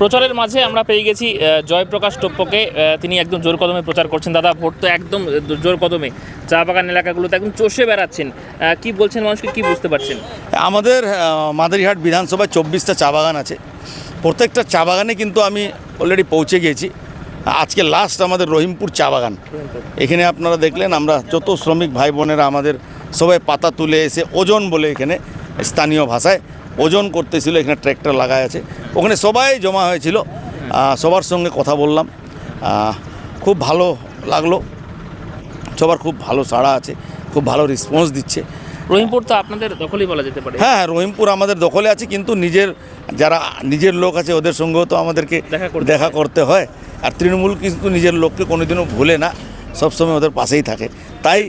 প্রচারের মাঝে আমরা পেয়ে গেছি জয়প্রকাশ টপ্পকে তিনি একদম জোর কদমে প্রচার করছেন। দাদা ভোট তো একদম জোর কদমে। চা বাগান এলাকাগুলোতে একদম চষে বেড়াচ্ছেন। কি বলছেন মানুষকে কি বুঝতে পারছেন? আমাদের মাদারিহাট বিধানসভায় চব্বিশটা চা বাগান আছে। প্রত্যেকটা চা বাগানে কিন্তু আমি অলরেডি পৌঁছে গিয়েছি। আজকে লাস্ট আমাদের রহিমপুর চা বাগান। এখানে আপনারা দেখলেন আমরা যত শ্রমিক ভাই বোনেরা আমাদের সবাই পাতা তুলে এসে ওজন বলে এখানে স্থানীয় ভাষায় ওজন করতেছিল এখানে ট্র্যাক্টর লাগাই আছে। ওখানে সবাই জমা হয়েছিল। সবার সঙ্গে কথা বললাম। খুব ভালো লাগল। সবার খুব ভালো সাড়া আছে খুব ভালো রেসপন্স দিচ্ছে। রহিমপুর তো আপনাদের দখলই বলা যেতে পারে। হ্যাঁ হ্যাঁ, রহিমপুর আমাদের দখলে আছে কিন্তু নিজের যারা নিজের লোক আছে ওদের সঙ্গেও তো আমাদেরকে দেখা করতে হয়। আর তৃণমূল কিন্তু নিজের লোককে কোনোদিনও ভুলে না সবসময় ওদের পাশেই থাকে। তাই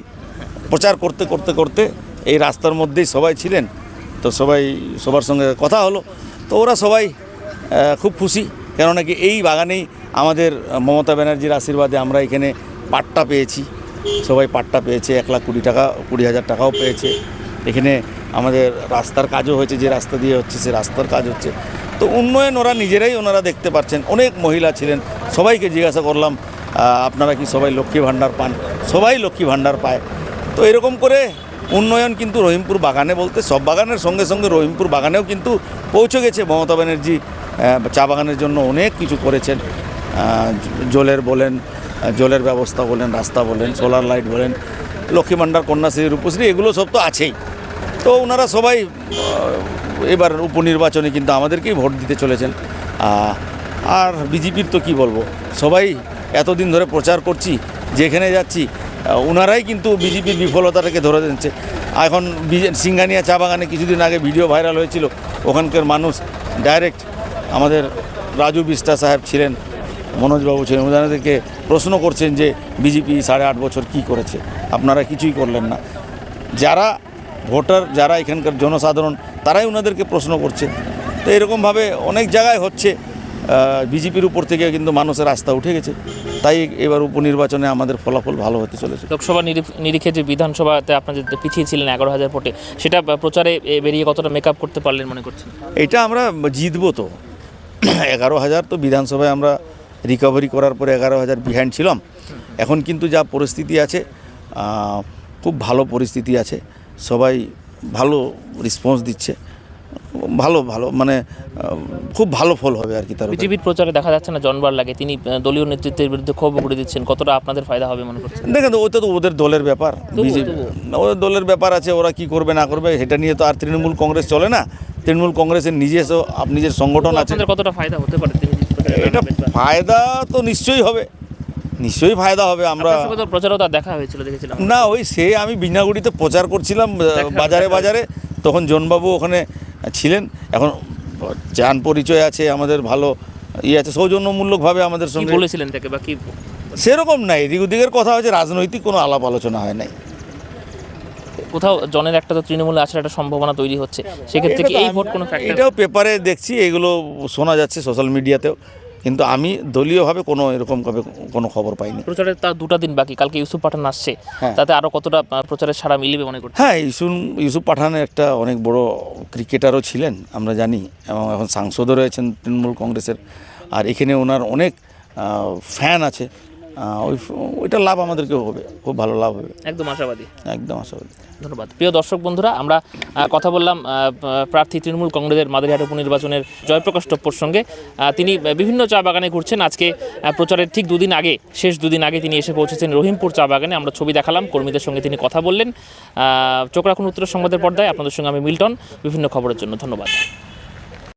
প্রচার করতে করতে করতে এই রাস্তার মধ্যেই সবাই ছিলেন। তো সবাই সবার সঙ্গে কথা হলো। তো ওরা সবাই খুব খুশি। কেননা কি এই বাগানেই আমাদের মমতা ব্যানার্জির আশীর্বাদে আমরা এখানে পাট্টা পেয়েছি। সবাই পাট্টা পেয়েছে, এক লাখ কুড়ি টাকা, কুড়ি হাজার টাকাও পেয়েছে। এখানে আমাদের রাস্তার কাজও হয়েছে, যে রাস্তা দিয়ে হচ্ছে সে রাস্তার কাজ হচ্ছে। তো উন্নয়ন ওরা নিজেরাই ওনারা দেখতে পাচ্ছেন। অনেক মহিলা ছিলেন, সবাইকে জিজ্ঞাসা করলাম আপনারা কি সবাই লক্ষ্মী ভাণ্ডার পান? সবাই লক্ষ্মী ভাণ্ডার পায়। তো এরকম করে উন্নয়ন কিন্তু রহিমপুর বাগানে বলতে সব বাগানের সঙ্গে সঙ্গে রহিমপুর বাগানেও কিন্তু পৌঁছে গেছে। মমতা ব্যানার্জি চা বাগানের জন্য অনেক কিছু করেছেন। জলের বলেন জলের ব্যবস্থা বলেন, রাস্তা বলেন, সোলার লাইট বলেন, লক্ষ্মী ভাণ্ডার কন্যাশ্রী, রূপশ্রী, এগুলো সব তো আছেই। তো ওনারা সবাই এবার উপনির্বাচনে কিন্তু আমাদেরকেই ভোট দিতে চলেছেন। আর বিজেপির তো কি বলব? সবাই এতদিন ধরে প্রচার করছি, যেখানে যাচ্ছি ওনারাই কিন্তু বিজেপির বিফলতাটাকে ধরে দিচ্ছে এখন সিঙ্গানিয়া চা বাগানে কিছুদিন আগে ভিডিও ভাইরাল হয়েছিল। ওখানকার মানুষ ডাইরেক্ট আমাদের রাজু বিস্টা সাহেব ছিলেন, মনোজবাবু ছিলেন ওনাদেরকে প্রশ্ন করছেন যে বিজেপি সাড়ে আট বছর কি করেছে। আপনারা কিছুই করলেন না। যারা ভোটার, যারা এখানকার জনসাধারণ, তারাই ওনাদেরকে প্রশ্ন করছে। তো এরকমভাবে অনেক জায়গায় হচ্ছে। বিজেপির উপর থেকে কিন্তু মানুষের আস্থা উঠে গেছে। তাই এবার উপনির্বাচনে আমাদের ফলাফল ভালো হতে চলেছে। লোকসভা নিরি- নিরিখে যে বিধানসভাতে আপনাদের যে পিছিয়ে ছিলেন এগারো হাজার ভোটে সেটা প্রচারে বেরিয়ে কতটা মেকআপ করতে পারলেন মনে করছেন? এটা আমরা জিতবো তো। এগারো হাজার তো বিধানসভায় আমরা রিকভারি করার পরে এগারো হাজার বিহাইন্ড ছিলাম। এখন কিন্তু যা পরিস্থিতি আছে খুব ভালো পরিস্থিতি আছে। সবাই ভালো রেসপন্স দিচ্ছে। ভালো ভালো মানে খুব ভালো ফল হবে আর কি তার। বিজেপির প্রচারে দেখা যাচ্ছে না জনবার লাগে তিনি দলীয় নেতৃত্বের বিরুদ্ধে ক্ষোভ উগড়ে দিচ্ছেন কতটা আপনাদের ফায়দা হবে মনে করছেন? দেখেন তো ওটা তো ওদের দলের ব্যাপার বিজেপি ওদের দলের ব্যাপার আছে ওরা কি করবে না করবে সেটা নিয়ে তো আর তৃণমূল কংগ্রেস চলে না। তৃণমূল কংগ্রেসের নিজস্ব নিজের সংগঠন আছে। কতটা ফায়দা হতে পারে এটা ফায়দা তো নিশ্চয়ই হবে। নিশ্চয়ই ফায়দা হবে আমরা প্রচারও তার দেখা হয়েছিল দেখেছিলাম। না ওই সে আমি বিনাগুড়িতে প্রচার করছিলাম বাজারে বাজারে। তখন জনবাবু ওখানে ছিলেন। এখন চান পরিচয় আছে আমাদের ভালো ইয়ে আছে সৌজন্যমূলকভাবে আমাদের সঙ্গে বলেছিলেন তাকে বা কি? সেরকম নাই। এদিক ওদিকের কথা হচ্ছে রাজনৈতিক কোনো আলাপ আলোচনা হয় নাই। কোথাও জনের একটা তো তৃণমূলে আসার একটা সম্ভাবনা তৈরি হচ্ছে। সেক্ষেত্রে কি এই ভোট কোনো এটাও পেপারে দেখছি এগুলো শোনা যাচ্ছে সোশ্যাল মিডিয়াতেও। কিন্তু আমি দলীয়ভাবে কোনো এরকমভাবে কোনো খবর পাইনি। প্রচারে তার দুটা দিন বাকি কালকে ইউসুফ পাঠান আসছে হ্যাঁ। তাতে আরও কতটা প্রচারের সারা মিলবে মনে করি হ্যাঁ ইউসুফ ইউসুফ পাঠান একটা অনেক বড় ক্রিকেটারও ছিলেন আমরা জানি এবং এখন সাংসদও রয়েছেন তৃণমূল কংগ্রেসের। আর এখানে ওনার অনেক ফ্যান আছে। ওই ওইটা লাভ আমাদেরকে হবে খুব ভালো লাভ হবে। একদম আশাবাদী। একদম আশাবাদী। ধন্যবাদ। প্রিয় দর্শক বন্ধুরা আমরা কথা বললাম প্রার্থী তৃণমূল কংগ্রেসের মাদারিহাট উপনির্বাচনের জয়প্রকাশ টপ্পর সঙ্গে। তিনি বিভিন্ন চা বাগানে ঘুরছেন। আজকে প্রচারের ঠিক দুদিন আগে শেষ দুদিন আগে তিনি এসে পৌঁছেছেন রহিমপুর চা বাগানে। আমরা ছবি দেখালাম কর্মীদের সঙ্গে তিনি কথা বললেন। চোখ রাখুন উত্তর সংবাদের পর্দায়। আপনাদের সঙ্গে আমি মিল্টন। বিভিন্ন খবরের জন্য ধন্যবাদ।